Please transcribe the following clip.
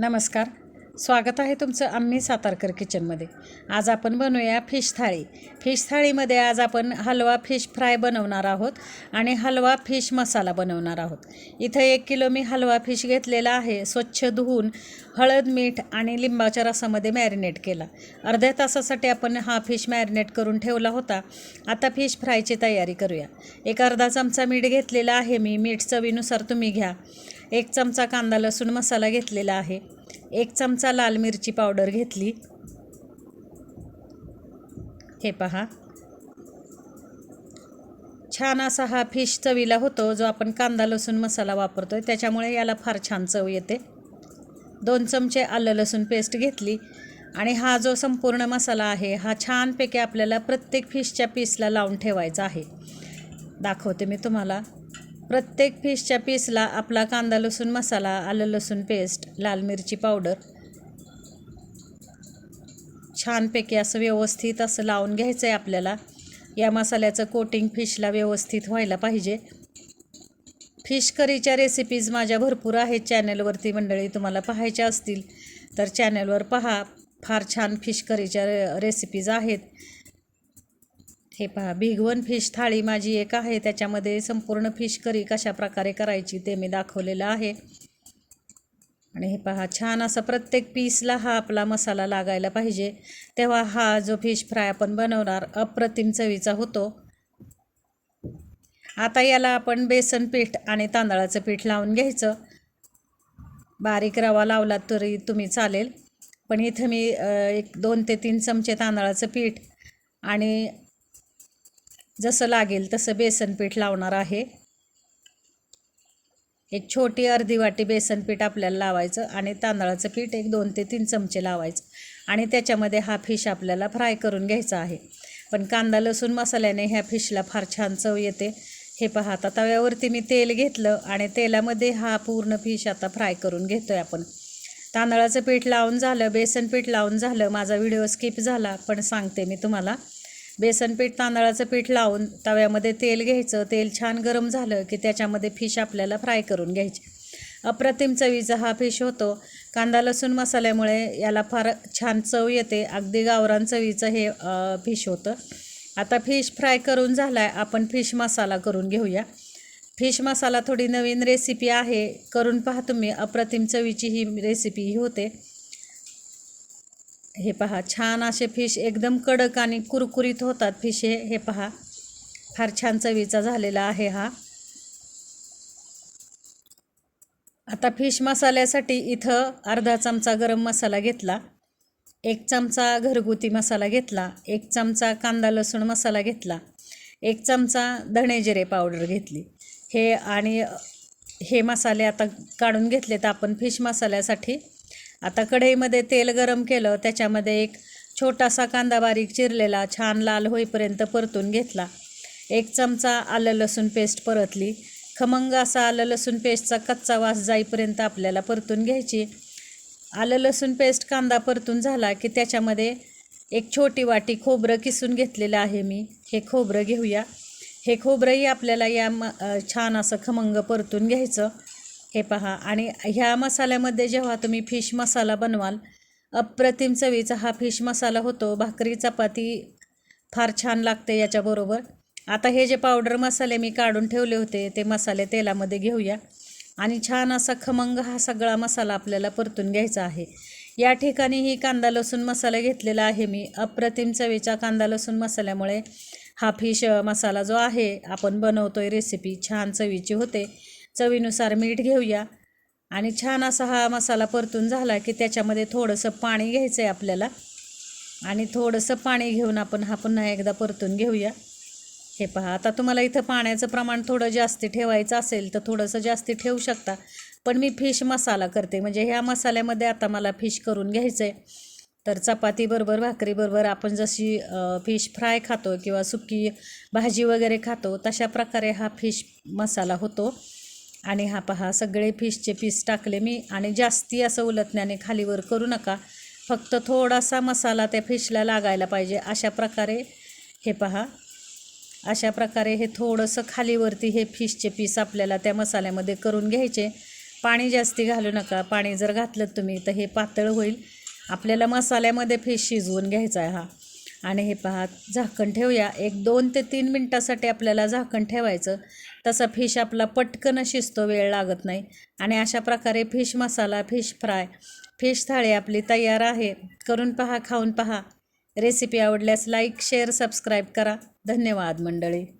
नमस्कार. स्वागत आहे तुमचं आम्ही सातारकर किचनमध्ये आज आपण बनवूया फिश थाळी. फिश थाळीमध्ये आज आपण हलवा फिश फ्राय बनवणार आहोत आणि हलवा फिश मसाला बनवणार आहोत. इथं एक किलो मी हलवा फिश घेतलेला आहे. स्वच्छ धुवून हळद मीठ आणि लिंबाच्या रसामध्ये मॅरिनेट केला. अर्ध्या तासासाठी आपण हा फिश मॅरिनेट करून ठेवला होता. आता फिश फ्रायची तयारी करूया. एक अर्धा चमचा मीठ घेतलेला आहे मी. मीठ चवीनुसार तुम्ही घ्या. एक चमचा कांदा लसूण मसाला घेतलेला आहे. एक चमचा लाल मिरची पावडर घेतली. हे पहा. छान असा हा फिश चवीला होतो जो आपण कांदा लसूण मसाला वापरतो आहे त्याच्यामुळे याला फार छान चव येते. दोन चमचे आलं लसूण पेस्ट घेतली आणि हा जो संपूर्ण मसाला आहे हा छानपैकी आपल्याला प्रत्येक फिशच्या पीसला लावून ठेवायचा आहे. दाखवते मी तुम्हाला. प्रत्येक फिशच्या पीसला आपला कांदा लसूण मसाला आलं लसूण पेस्ट लाल मिरची पावडर छानपैकी असं व्यवस्थित असं लावून घ्यायचं आहे आपल्याला. या मसाल्याचं कोटिंग फिशला व्यवस्थित व्हायला पाहिजे. फिश करीच्या रेसिपीज माझ्या भरपूर आहेत. चॅनलवरती मंडळी तुम्हाला पाहायच्या असतील. तर चॅनलवर पहा. फार छान फिश करीच्या रे रेसिपीज आहेत. हे पहा भिगवण फिश थाळी माझी एक आहे त्याच्यामध्ये संपूर्ण फिश करी कशा प्रकारे करायची ते मी दाखवलेलं आहे. आणि हे पहा छान असा प्रत्येक पीसला हा आपला मसाला लागायला पाहिजे. तेव्हा हा जो फिश फ्राय आपण बनवणार अप्रतिम चवीचा होतो. आता याला आपण बेसन पीठ आणि तांदळाचं पीठ लावून घ्यायचं. बारीक रवा लावला तरी तुम्ही चालेल. पण इथं मी एक दोन ते तीन चमचे तांदळाचं पीठ आणि जसं लागेल तसं बेसनपीठ लावणार आहे. एक छोटी अर्धी वाटी बेसन पीठ आपल्याला लावायचं आणि तांदळाचं पीठ एक दोन ते तीन चमचे लावायचं. आणि त्याच्यामध्ये हा फिश आपल्याला फ्राय करून घ्यायचा आहे. पण कांदा लसूण मसाल्याने ह्या फिशला फार छान चव येते. हे पहा आता तव्यावरती मी तेल घेतलं आणि तेलामध्ये हा पूर्ण फिश आता फ्राय करून घेतो आहे आपण. तांदळाचं पीठ लावून झालं बेसन पीठ लावून झालं माझा व्हिडिओ स्किप झाला पण सांगते मी तुम्हाला. बेसन पीठ तांदळाचं पीठ लावून तव्यामध्ये तेल घ्यायचं. तेल छान गरम झालं की त्याच्यामध्ये फिश आपल्याला फ्राय करून घ्यायची. अप्रतिम चवीचा हा फिश होतो. कांदा लसूण मसाल्यामुळे याला फार छान चव येते. अगदी गावरान चवीचं हे फिश होतं. आता फिश फ्राय करून झाला आहे आपण फिश मसाला करून घेऊया. फिश मसाला थोडी नवीन रेसिपी आहे. करून पहा तुम्ही. अप्रतिम चवीची ही रेसिपी ही होते. हे पहा छान असे फिश एकदम कडक आणि कुरकुरीत होतात फिश हे. हे पहा फार छान चवीचा झालेला आहे हा. आता फिश मसाल्यासाठी इथं अर्धा चमचा गरम मसाला घेतला एक चमचा घरगुती मसाला घेतला एक चमचा कांदा लसूण मसाला घेतला एक चमचा धणे जिरे पावडर घेतली. हे आणि हे मसाले आता काढून घेतले तर आपण फिश मसाल्यासाठी. आता कढईमध्ये तेल गरम केलं त्याच्यामध्ये एक छोटासा कांदा बारीक चिरलेला छान लाल होईपर्यंत परतून घेतला. एक चमचा आलं लसूण पेस्ट परतली. खमंग असा आलं लसूण पेस्टचा कच्चा वास जाईपर्यंत आपल्याला परतून घ्यायची. आलं लसूण पेस्ट कांदा परतून झाला की त्याच्यामध्ये एक छोटी वाटी खोबरं किसून घेतलेलं आहे मी. हे खोबरं घेऊया. हे खोबरंही आपल्याला या म छान असं खमंग परतून घ्यायचं. हे पहा. आणि ह्या मसाल्यामध्ये जेव्हा तुम्ही फिश मसाला बनवाल अप्रतिम चवीचा हा फिश मसाला होतो. भाकरी चपाती फार छान लागते याच्याबरोबर. आता हे जे पावडर मसाले मी काढून ठेवले होते ते मसाले तेलामध्ये घेऊया. आणि छान असा खमंग हा सगळा मसाला आपल्याला परतून घ्यायचा आहे. या ठिकाणी ही कांदा लसूण मसाला घेतलेला आहे मी. अप्रतिम चवीचा कांदा लसूण मसाल्यामुळे हा फिश मसाला जो आहे आपण बनवतोय रेसिपी छान चवीची होते. चवीनुसार मीठ घेऊया. आणि छान असा हा मसाला परतून झाला की त्याच्यामध्ये थोडंसं पाणी घ्यायचं आहे आपल्याला. आणि थोडंसं पाणी घेऊन आपण हा पुन्हा एकदा परतून घेऊया. हे पहा आता तुम्हाला इथं पाण्याचं प्रमाण थोडं जास्ती ठेवायचं असेल तर थोडंसं जास्ती ठेवू शकता. पण मी फिश मसाला करते. म्हणजे ह्या मसाल्यामध्ये आता मला फिश करून घ्यायचं आहे तर चपातीबरोबर भाकरीबरोबर आपण जशी फिश फ्राय खातो किंवा सुकी भाजी वगैरे खातो तशा प्रकारे हा फिश मसाला होतो. आणि हा पहा सगळे फिशचे पीस टाकले मी. आणि जास्ती असं उलटण्याने खालीवर करू नका. फक्त थोडासा मसाला त्या फिशला लागायला पाहिजे. अशा प्रकारे हे पहा अशा प्रकारे हे थोडंसं खालीवरती हे फिशचे पीस आपल्याला त्या मसाल्यामध्ये करून घ्यायचे. पाणी जास्ती घालू नका. पाणी जर घातलं तुम्ही तर हे पातळ होईल. आपल्याला मसाल्यामध्ये फिश शिजवून घ्यायचा आहे हा. आणि हे पहा झाकण ठेवूया. एक दोन ते तीन मिनटासाठी आपल्याला झाकण ठेवायचं. तसा फिश आपला पटकन शिजतो वेळ लागत नाही. आणि अशा प्रकारे fish masala fish fry fish thali आपली तयार आहे. करून पहा खाऊन पहा. रेसिपी आवडल्यास लाईक शेअर सबस्क्राईब करा. धन्यवाद मंडळी.